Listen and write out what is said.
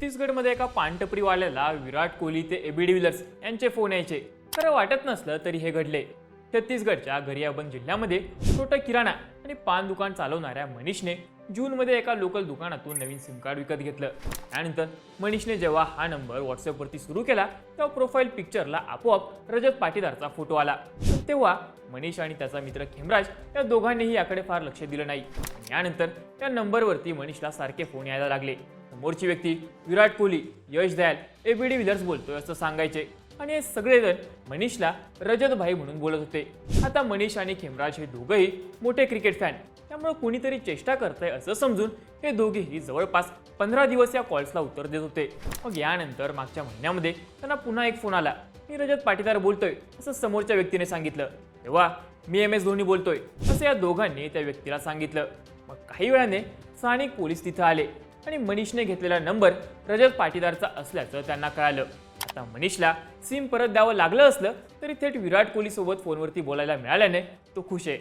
छत्तीसगडमध्ये एका पानटपरीवाल्याला विराट कोहली ते एबी डिव्हिलर्स यांचे फोन यायचे. खरं वाटत नसलं तरी हे घडले. छत्तीसगडच्या गरियाबंद जिल्ह्यामध्ये छोटा किराणा आणि पान दुकान चालवणाऱ्या मनीषने जूनमध्ये एका लोकल दुकानातून नवीन सिम कार्ड विकत घेतलं. त्यानंतर मनीषने जेव्हा हा नंबर व्हॉट्सअपवरती सुरू केला तेव्हा प्रोफाईल पिक्चरला आपोआप रजत पाटीदारचा फोटो आला. तेव्हा मनीष आणि त्याचा मित्र खेमराज या दोघांनीही याकडे फार लक्ष दिलं नाही. यानंतर त्या नंबरवरती मनीषला सारखे फोन यायला लागले. समोरची व्यक्ती Virat Kohli Yash Dayal A B de Villiers बोलतोय असं सांगायचे. आणि हे सगळेजण मनीषला रजत भाई म्हणून बोलत होते. आता मनीष आणि खेमराज हे दोघंही मोठे क्रिकेट फॅन त्यामुळे कोणीतरी चेष्टा करतंय असं समजून हे दोघेही जवळपास पंधरा दिवस या कॉल्सला उत्तर देत होते. मग यानंतर मागच्या महिन्यामध्ये त्यांना पुन्हा एक फोन आला. मी रजत पाटीदार बोलतोय असं समोरच्या व्यक्तीने सांगितलं. तेव्हा मी एम एस धोनी बोलतोय असं या दोघांनी त्या व्यक्तीला सांगितलं. मग काही वेळाने स्थानिक पोलीस तिथं आले. आणि मनीषने घेतलेला नंबर रजत पाटीदारचा असल्याचं त्यांना कळालं. आता मनीषला सिम परत द्यावं लागलं असलं तरी थेट विराट कोहलीसोबत फोनवरती बोलायला मिळाल्याने तो खुश आहे.